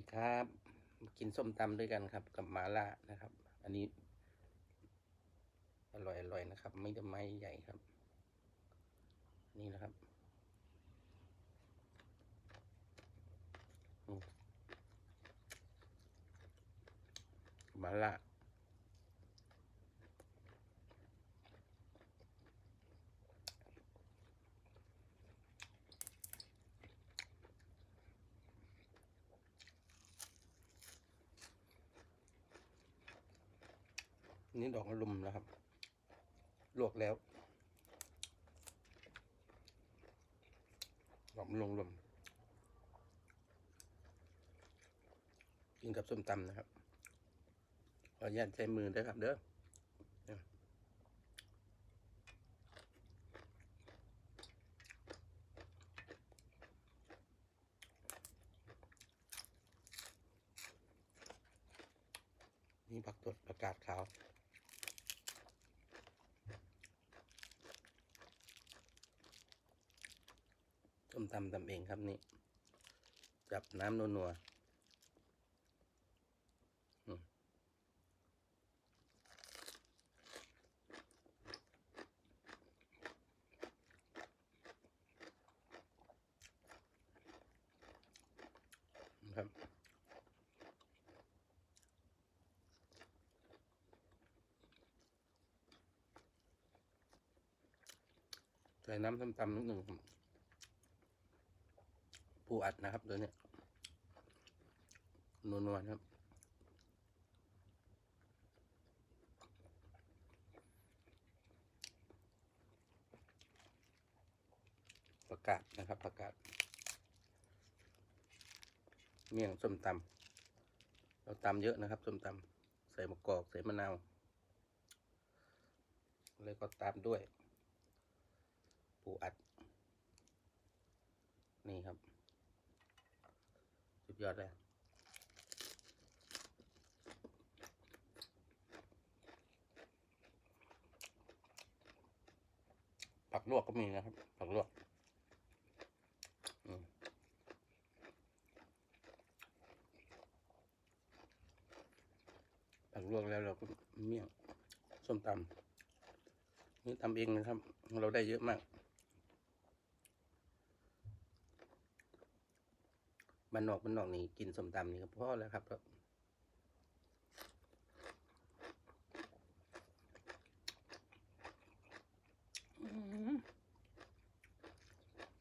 ดีครับ กินส้มตำด้วยกันครับ กับหมาล่านะครับ อันนี้ อร่อยอร่อยนะครับ ไม่ได้ไม้ใหญ่ครับ นี่นะครับมหมาล่า นี่ดอกลุมนะครับ ลวกแล้วดอมลุมรวมกินกับส้มตำนะครับ ขออนุญาตใช้มือด้วยครับ เด้อนี่ผักตดประกาศขาว ส้มตำตำเองครับนี่ จับน้ำนัวๆอืมครับใส่น้ำส้มตำนิดหนึ่งครับ ปูอัดนะครับตัวเนี้ยนวลๆครับ ประกาศนะครับประกาศ เมี่ยงส้มตำเราตำเยอะนะครับส้มตำใส่มะกอกใส่มะนาวแล้วก็ตามด้วย ปูอัด นี่ครับ ยอดเลยผักลวกก็มีนะครับ ผักลวกผักลวกแล้วเราก็เมี่ยงส้มตำนี่ตำเองนะครับ เราได้เยอะมาก บ้านนอกบ้านนอกนี่กินส้มตำนี่ก็พอแล้วครับครับ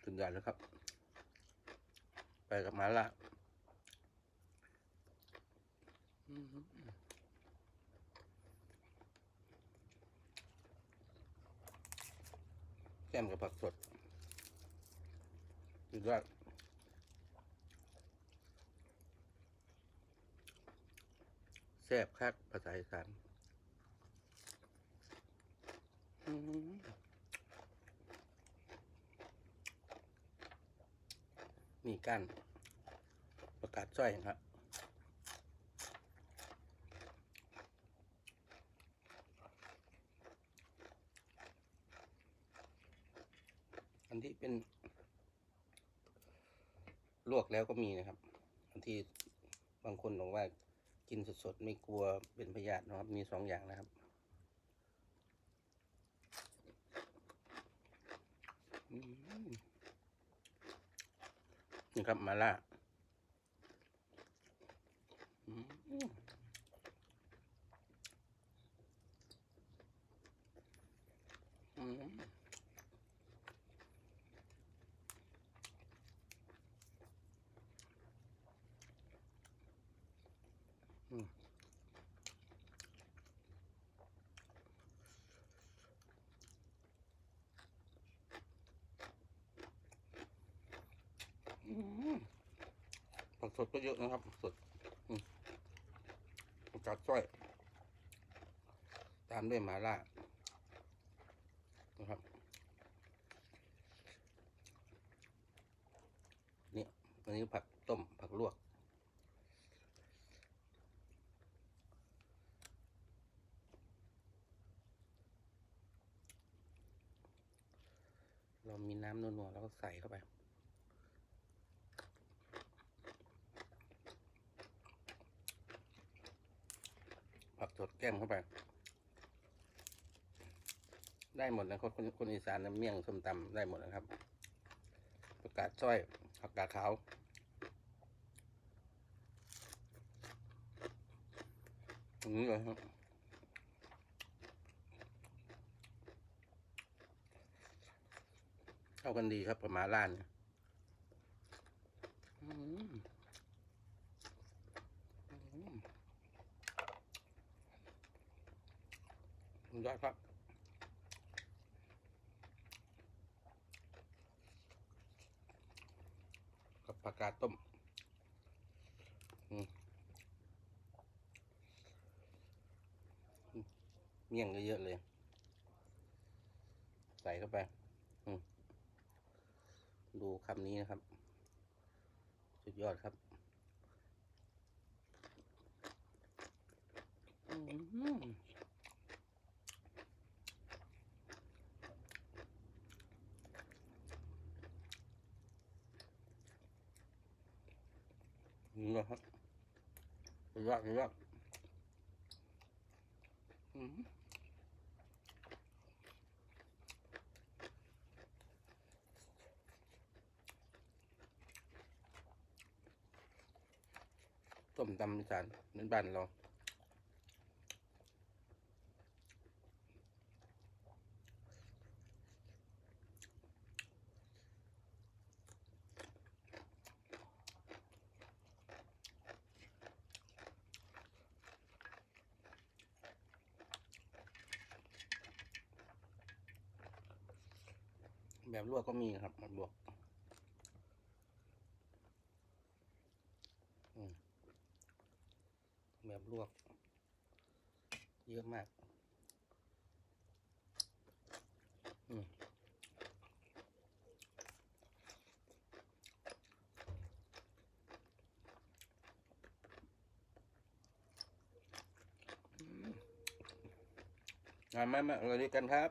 สุดยอดแล้วครับ ไปกับหมาล่าอืมแก้มกับผักสดสุดยอด แซ่บคักภาษาอีสานนี่ก้นประกาศจ้อยครับอันที่เป็น ลวกแล้วก็มีนะครับ อันที่บางคนบอกว่า กินสดๆ ไม่กลัวเป็นพยาธินะครับ มีสองอย่างนะครับนี่ครับมาล่าอืมอืมอืม อืม ผักสดก็เยอะนะครับผักสดผักกาดจ้อย ตามด้วยหมาล่านะครับ นี่อันนี้ผักต้มผักลวก เรามีน้ำนัวๆแล้วก็ใส่เข้าไป ผักสดแก้มเข้าไป ได้หมดนะคนคนคนอีสานนะเมี่ยงส้มตำได้หมดนะครับผักกาดจ้อยผักกาดขาวอย่างนี้เลยครับเข้ากันดีครับกับมาล่านอืมอืมสุด ยอดครับกับผักกาดต้มเมี่ยงเยอะเลย ใส่เข้าไปดูคำนี้นะครับ สุดยอดครับอืม นี่นะครับสุดยอดสุดยอดอืมต้มตำอีสานเหมือนบ้านเรา แบบลวกก็มีครับแบบลวกแบบลวก เยอะมาก อืมอืมามามาเราด้วยกันครับ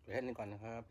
ไป แค่นี้ก่อนนะครับ